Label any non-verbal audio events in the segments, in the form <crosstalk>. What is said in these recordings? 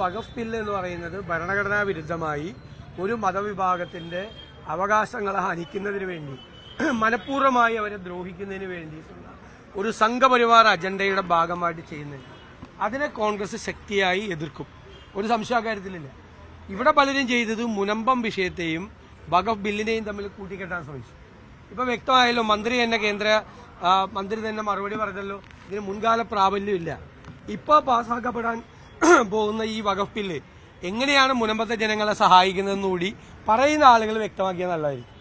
വഖഫ് bill എന്ന് പറയുന്നത് ഭരണഘടനാ വിരുദ്ധമായി ഒരു മതവിഭാഗത്തിന്റെ അവകാശങ്ങളെ ഹനിക്കുന്നതിന് വേണ്ടി മനഃപൂർവമായി അവരെ ദ്രോഹിക്കുന്നതിന് വേണ്ടിയിട്ടുള്ള ഒരു സംഘപരിവാർ അജണ്ടയുടെ ഭാഗമായിട്ട് ചെയ്യുന്നത്. അതിനെ കോൺഗ്രസ് ശക്തിയായി എതിർക്കും. ഒരു സംശയ കാര്യത്തിലില്ല. ഇവിടെ പലരും ചെയ്തത് മുനമ്പം വിഷയത്തെയും വഖഫ് ബില്ലിനെയും തമ്മിൽ കൂട്ടിക്കെട്ടാൻ ശ്രമിച്ചു. ഇപ്പൊ വ്യക്തമായല്ലോ മന്ത്രി തന്നെ കേന്ദ്ര മന്ത്രി തന്നെ മറുപടി പറഞ്ഞല്ലോ ഇതിന് മുൻകാല പ്രാബല്യമില്ല. ഇപ്പോൾ പാസ്സാക്കപ്പെടാൻ <clears throat> പോകുന്ന ഈ ബില്ല് എങ്ങനെയാണ് മുനമ്പത്തെ ജനങ്ങളെ സഹായിക്കുന്നതെന്ന് കൂടി പറയുന്ന ആളുകൾ വ്യക്തമാക്കിയാൽ നല്ലതായിരിക്കും.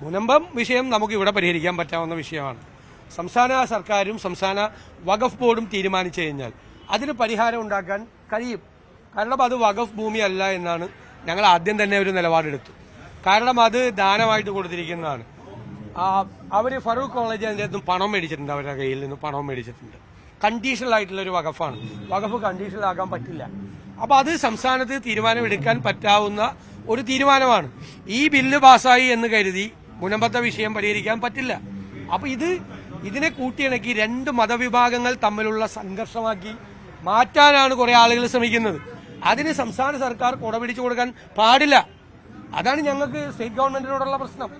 മുനമ്പം വിഷയം നമുക്ക് ഇവിടെ പരിഹരിക്കാൻ പറ്റാവുന്ന വിഷയമാണ്. സംസ്ഥാന സർക്കാരും സംസ്ഥാന വഖഫ് ബോർഡും തീരുമാനിച്ചു കഴിഞ്ഞാൽ അതിന് പരിഹാരം ഉണ്ടാക്കാൻ കഴിയും. കാരണം അത് വഖഫ് ഭൂമിയല്ല എന്നാണ് ഞങ്ങൾ ആദ്യം തന്നെ ഒരു നിലപാടെടുത്തു. കാരണം അത് ദാനമായിട്ട് കൊടുത്തിരിക്കുന്നതാണ്. അവർ ഫറൂഖ് കോളേജ് അതിന്റെ പണം മേടിച്ചിട്ടുണ്ട് അവരുടെ കയ്യിൽ നിന്ന് പണം മേടിച്ചിട്ടുണ്ട്. കണ്ടീഷണൽ ആയിട്ടുള്ള ഒരു വകഫാണ് വകഫ് കണ്ടീഷണൽ ആകാൻ പറ്റില്ല. അപ്പൊ അത് സംസ്ഥാനത്ത് തീരുമാനമെടുക്കാൻ പറ്റാവുന്ന ഒരു തീരുമാനമാണ്. ഈ ബില്ല് പാസ്സായി എന്ന് കരുതി മുനമ്പത്തെ വിഷയം പരിഹരിക്കാൻ പറ്റില്ല. അപ്പൊ ഇത് ഇതിനെ കൂട്ടിയിണക്കി രണ്ട് മതവിഭാഗങ്ങൾ തമ്മിലുള്ള സംഘർഷമാക്കി മാറ്റാനാണ് കുറെ ആളുകൾ ശ്രമിക്കുന്നത്. അതിന് സംസ്ഥാന സർക്കാർ കുടപിടിച്ചു കൊടുക്കാൻ പാടില്ല. അതാണ് ഞങ്ങൾക്ക് സ്റ്റേറ്റ് ഗവൺമെന്റിനോടുള്ള പ്രശ്നം.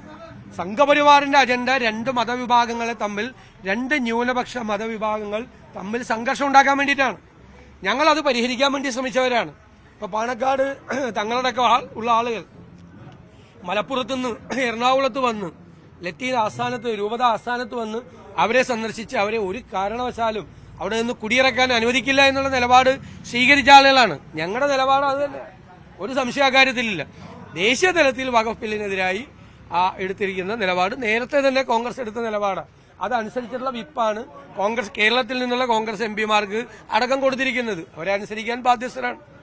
സംഘപരിവാറിന്റെ അജണ്ട രണ്ട് മതവിഭാഗങ്ങളെ തമ്മിൽ രണ്ട് ന്യൂനപക്ഷ മതവിഭാഗങ്ങൾ തമ്മിൽ സംഘർഷം ഉണ്ടാക്കാൻ വേണ്ടിയിട്ടാണ്. ഞങ്ങൾ അത് പരിഹരിക്കാൻ വേണ്ടി ശ്രമിച്ചവരാണ്. ഇപ്പൊ പാണക്കാട് <clears throat> തങ്ങളുടെ ഉള്ള ആളുകൾ. മലപ്പുറത്ത് നിന്ന് എറണാകുളത്ത് വന്ന് ലത്തീൻ ആസ്ഥാനത്ത് രൂപത ആസ്ഥാനത്ത് വന്ന് അവരെ സന്ദർശിച്ച് അവരെ ഒരു കാരണവശാലും അവിടെ നിന്ന് കുടിയിറക്കാൻ അനുവദിക്കില്ല എന്നുള്ള നിലപാട് സ്വീകരിച്ച ആളുകളാണ്. ഞങ്ങളുടെ നിലപാട് അത് തന്നെ. ഒരു സംശയകാര്യത്തിലില്ല ദേശീയ തലത്തിൽ ആ എടുത്തിരിക്കുന്ന നിലപാട്. നേരത്തെ തന്നെ കോൺഗ്രസ് എടുത്ത നിലപാടാണ് അതനുസരിച്ചുള്ള വിപ്പാണ് കോൺഗ്രസ് കേരളത്തിൽ നിന്നുള്ള കോൺഗ്രസ് എം പിമാർക്ക് അടക്കം കൊടുത്തിരിക്കുന്നത്. അവരെ അനുസരിക്കാൻ ബാധ്യസ്ഥരാണ്.